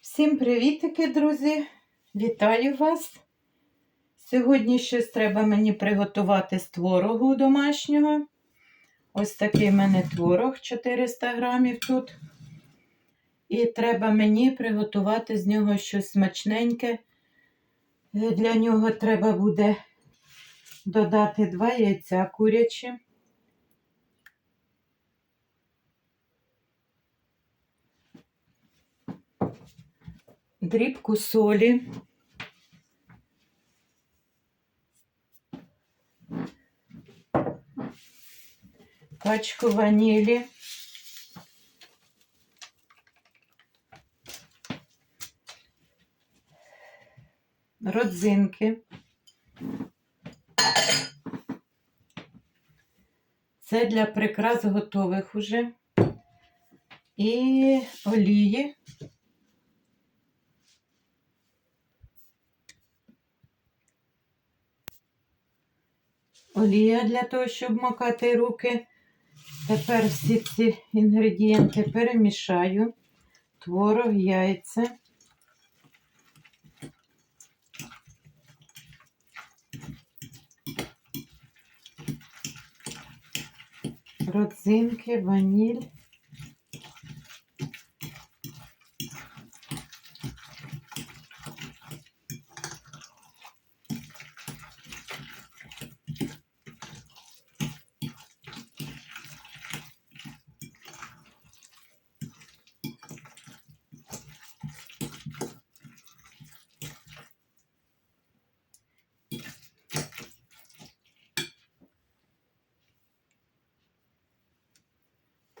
Всім привітики, друзі! Вітаю вас! Сьогодні щось треба мені приготувати з творогу домашнього. Ось такий в мене творог 400 грамів тут. І треба мені приготувати з нього щось смачненьке. Для нього треба буде додати два яйця курячі. Дрібку солі, пачку ванілі, родзинки. Це для прикрас готових уже. І олії. Олія для того, щоб макати руки. Тепер всі ці інгредієнти перемішаю. Творог, яйця. Родзинки, ваніль.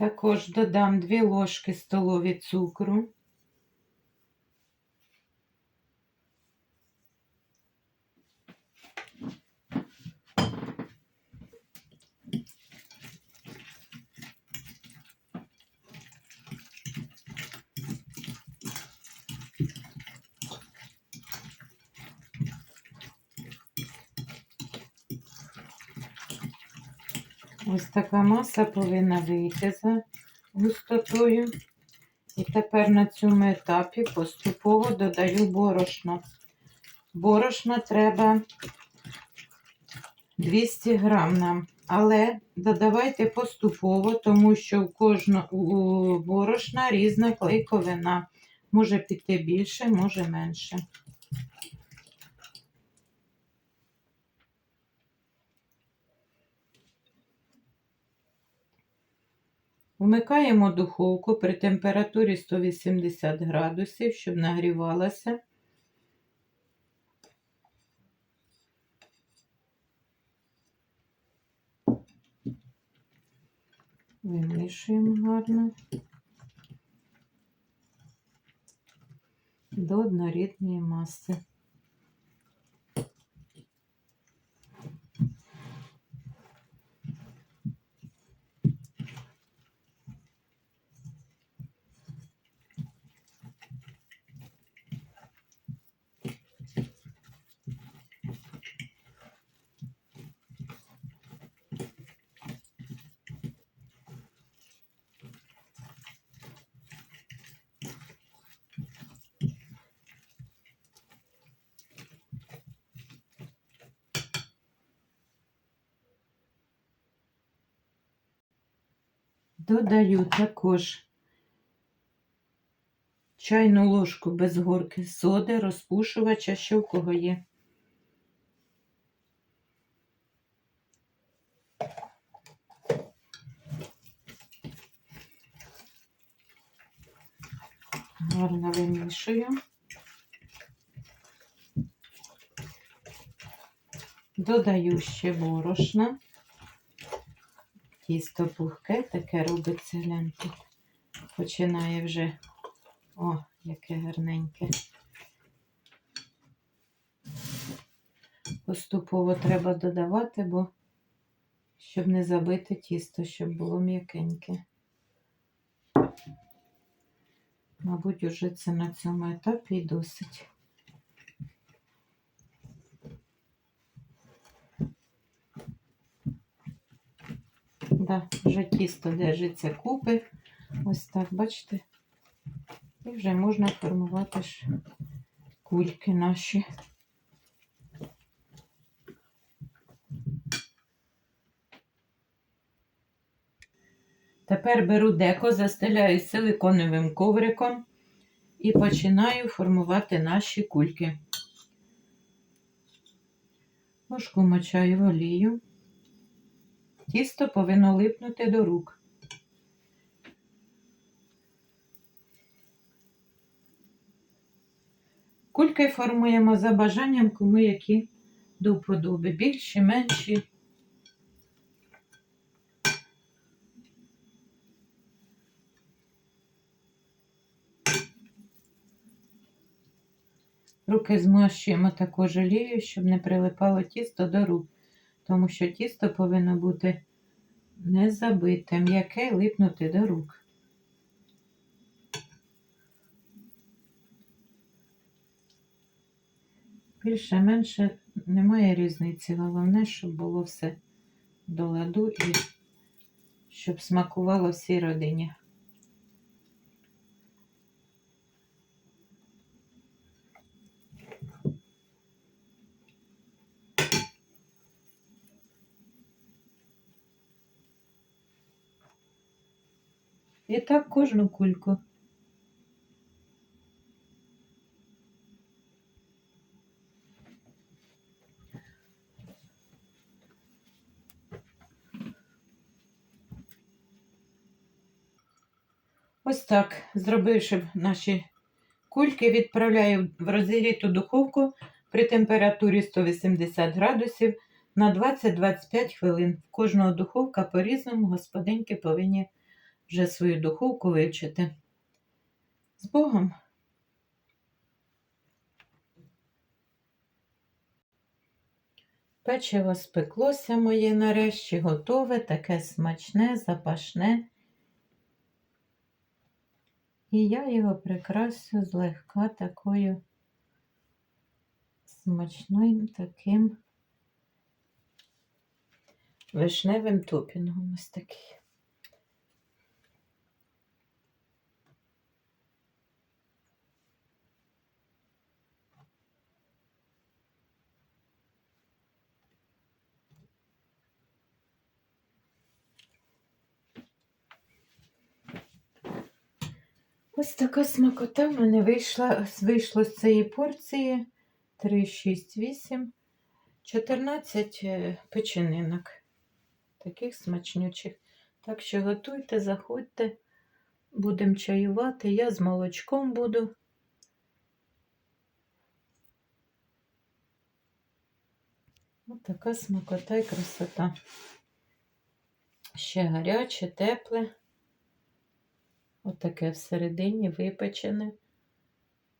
Також додам 2 ложки столові цукру. Ось така маса повинна вийти за густотою. І тепер на цьому етапі поступово додаю борошно. Борошна треба 200 грам нам. Але додавайте поступово, тому що у кожного борошна різна клейковина. Може піти більше, може менше. Вмикаємо духовку при температурі 180 градусів, щоб нагрівалася. Вимішуємо гарно до однорідної маси. Додаю також чайну ложку без горки соди, розпушувача, що в кого є. Гарно вимішую. Додаю ще борошна. Тісто пухке, таке робиться гляньте. Починає вже, о, яке гарненьке. Поступово треба додавати, бо щоб не забити тісто, щоб було м'якеньке. Мабуть, уже це на цьому етапі і досить. Да, вже тісто держиться купи. Ось так, бачите? І вже можна формувати ж кульки наші. Тепер беру деко, застеляю силиконовим ковриком і починаю формувати наші кульки. Ложку мочаю в олію. Тісто повинно липнути до рук. Кульки формуємо за бажанням, кому які до вподоби. Більші, менші. Руки змащуємо також олією, щоб не прилипало тісто до рук, тому що тісто повинно бути не забите, м'яке липнути до рук. Більше-менше немає різниці. Головне, щоб було все до ладу і щоб смакувало всій родині. І так кожну кульку. Ось так, зробивши наші кульки, відправляю в розігріту духовку при температурі 180 градусів на 20-25 хвилин. В кожного духовка по-різному господинки повинні вже свою духовку вивчити. З Богом! Печиво спеклося моє нарешті, готове, таке смачне, запашне. І я його прикрасю злегка такою смачним таким вишневим топінгом ось такий. Ось така смакота в мене вийшла, вийшло з цієї порції 3, 6, 8, 14 е, печенинок. Таких смачнючих. Так що готуйте, заходьте, будемо чаювати. Я з молочком буду. Ось така смакота і красота. Ще гаряче, тепле. Отаке всередині випечене,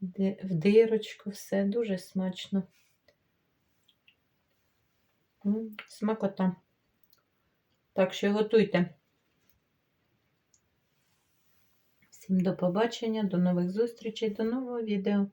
в дирочку, все дуже смачно. Смакота. Так що готуйте. Всім до побачення, до нових зустрічей, до нового відео.